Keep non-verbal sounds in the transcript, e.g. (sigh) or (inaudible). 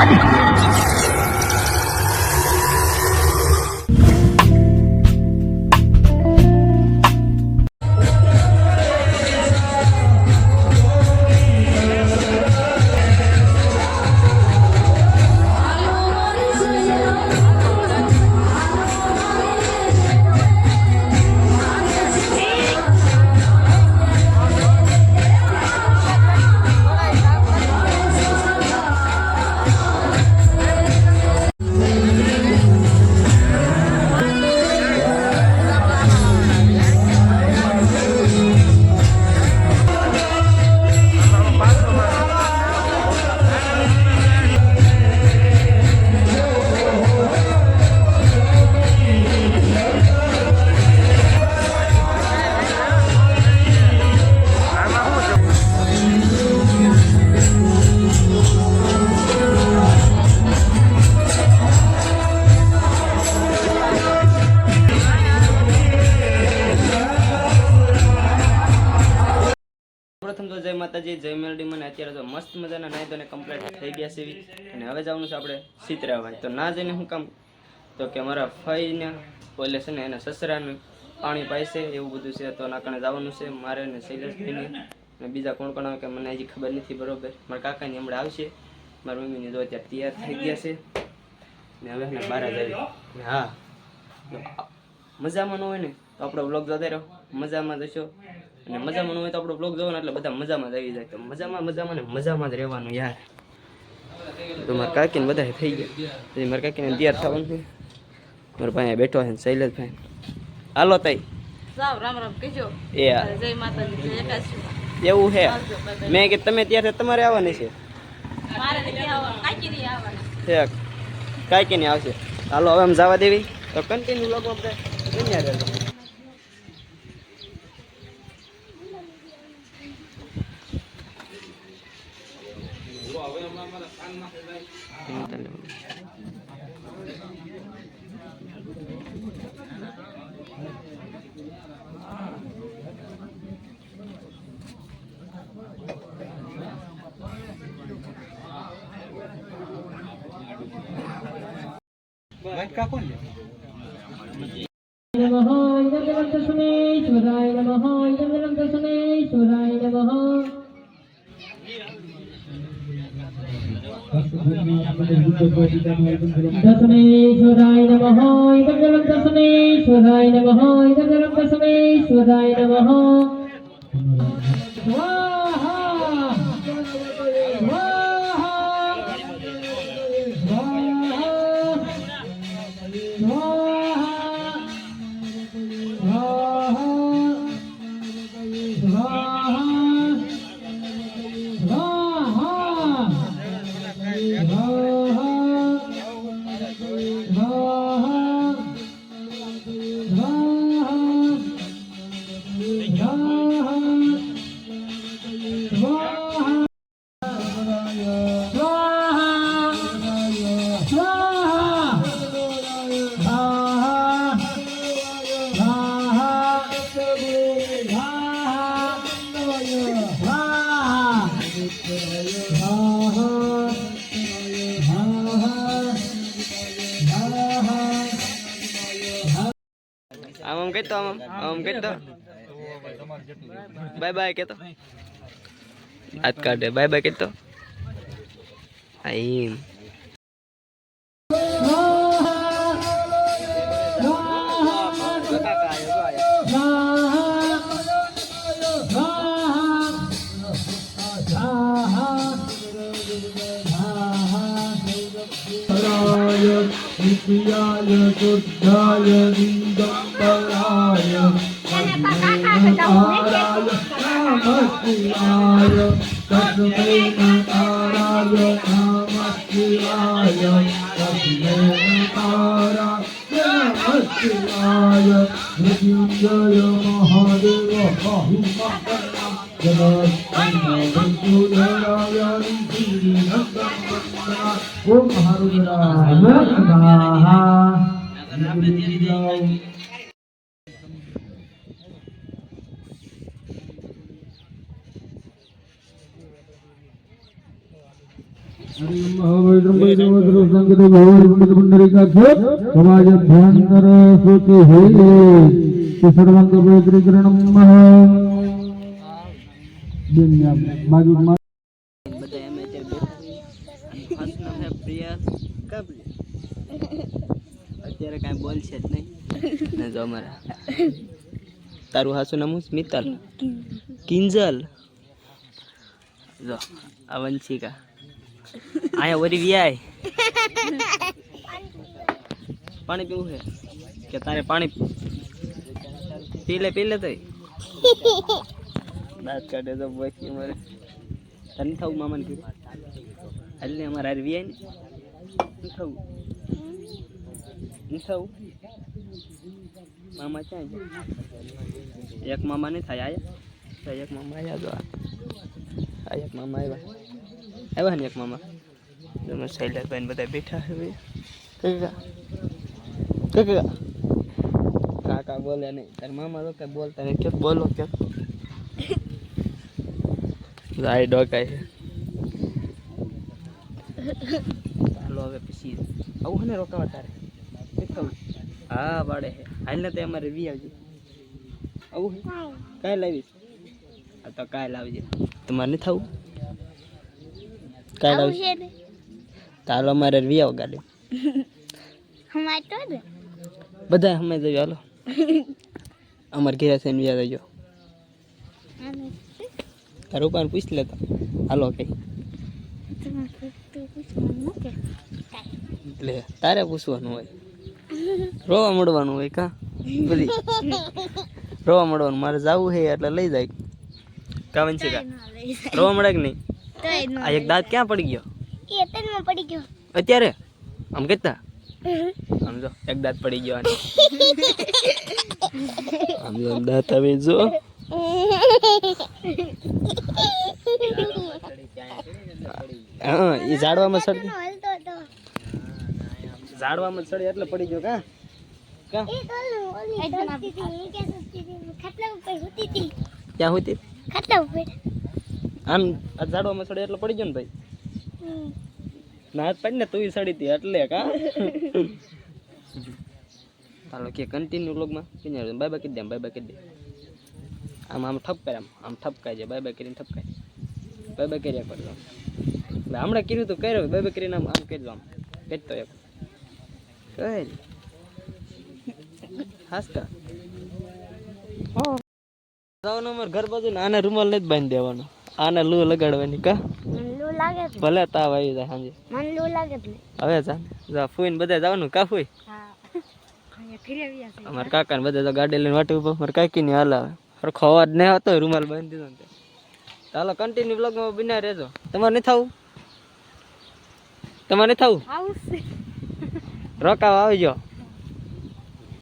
அடி પ્રથમ તો જય માતાજી, જય મેલડી મને અત્યારે તો મસ્ત મજાના નાઈ ધોઈને કમ્પ્લીટ થઈ ગયા છે અને હવે જવાનું છે આપણે સીતરાભાઈ તો ના જઈને હું કામ? તો કે મારા ફઈને બોલે છે ને એના સસરાને પાણી પાઈશે એવું બધું છે. તો નાકાણે જવાનું છે મારે ને શૈલેષભાઈને. અને બીજા કોણ કોણ આવે કે મને હજી ખબર નથી, બરોબર. મારા કાકાની હમણાં આવશે. મારા મમ્મીની તો અત્યારે તૈયાર થઈ ગયા છે. ને હવે ને બહાર જ આવી હા. મજામાં ન હોય ને? તો આપણો બ્લોગ જોતા રહો. મજામાં જશો અને મજામાં હોય તો આપણો બ્લોગ જોવાનો એટલે બધા મજામાં જ આવી જાય. તો મજામાં મજામાં ને મજામાં જ રહેવાનું યાર. તો મારા કાકીને બધા થઈ ગયા. પછી મારા કાકીને તૈયાર થવાનું છે. મારા ભાઈ બેઠો છે શૈલેષભાઈ. હાલો તઈ. રામ રામ એ જય માતાજી એવું છે. મેં કે તમે ત્યારે તમારે આવવાની છે? કાંઈ કે નહીં આવશે. હાલો હવે આમ જવા દેવી. તો કન્ટિન્યુ લોકો આપણે બન્યા રહેજો तस्मैश्वराय नमः इदं जलं तस्मैश्वराय नमः इदं जलं तस्मैश्वराय नमः स्वाहा કહેતો આમ આમ આમ કહેતો બાય બાય કહેતો હાથ કાઢે બાય બાય કહેતો આ એમ पराय नमस्काराय तस्मै नकाराय नमस्काराय तस्मै नकाराय नमस्काराय मृत्युञ्जय महादेव बाहुमकर्णा जगत्संहरसुधराय श्रीनन्दनन्दना ઓમ અત્યારે કાંઈ બોલશે જ નહીં જો અમારા તારું હાસું નામ મિત્તલ કિંજલ જો આ વંશિકા અહીંયા વરી વ્યાય. (laughs) પાણી પીવું છે? કે તારે પાણી પી લે પી લે તો (laughs) દાંત કાઢે તો પછી મરે. તને થવું મામાને કીધું એટલે અમારે હારે વ્યાય ને. થવું? થવું? મામા ક્યાં છે? એક મામા નહીં થાય આયા? એક મામા આવ્યા તો આ. એક મામા આવ્યા આવ્યા ને એક મામા તમે શૈલેષભાઈ ને બધા બેઠા છે ભાઈ કાકા કાકા કાકા બોલે નહીં તાર મામા તો કઈ બોલતા નહીં કે બોલો કે રાય ડોકાય છે ચાલો હવે પછી આવું ને રોકાવા તારે દેખાવું હા બાળે છે હાલ ને તે અમારે વી આવજો આવું હે કાંઈ લાવીશ આ તો કાંઈ લાવજે તમારે નથી થવું કાંઈ આવશે ચાલો અમારે વી આવો ગાડી બધા અમે જજો હાલો. અમારે ઘેર થઈને વ્યા જજો તારું પણ પૂછ લેતો. હાલો કઈ એટલે તારે પૂછવાનું હોય. રોવા મળવાનું હોય કા? બધી. (laughs) રોવા મળવાનું. મારે જવું છે એટલે લઈ જાય. કાવન છે કા? રોવા મળે કે નહીં? આ એક દાંત ક્યાં પડી ગયો? પડી ગયો. અત્યારે? આમ કેતા સમજો જો એક દાંત પડી ગયો આને. સમજો (laughs) દાંત હવે જો. હા એ ઝાડવામાં સડી. ઝાડવામાં સડી એટલે પડી ગયો કા? કા? ક્યાં હોતી? આમ આ ઝાડવામાં સડે એટલે પડી ગયો ને ભાઈ? ના હાથ પાડી ને તું સડી હતી, એટલે કા? ચાલો કે કન્ટિન્યુ વ્લોગમાં કિન્યા બાય બાય કરી દે બાય બાય કરી દે આમ આમ ઠપકાય, આમ આમ ઠપકાય છે બાય બાય કરીને ઠપકાય બાય બાય કર્યા કરજો એટલે હમણાં કર્યું તો, કર્યો બાય બાય કરીને આમ આમ કરજો આમ. કહેતો એક. કઈ હાસકા જવાનું નંબર ઘર બાજુ નાના રૂમાલ નહીં જ બાંધી દેવાનો. આને લૂ લગાડવાની કા? ભલે તાવ આવી જાય સાંજે. હવે જા. જા ફૂઈને બધા જવાનું કા ફૂઈ? અમારા કાકા ને બધા તો ગાડી લઈને વાટી ઉપર મારે કાકી ની હાલ આવે. સરખો અવાજ નહીં આવતો રૂમાલ બાંધી દીધો ને ચાલો કન્ટિન્યુ બ્લોગમાં બિના રહેજો. તમારે નહીં થવું? તમારે નહીં થવું? રોકાવા આવી જાઓ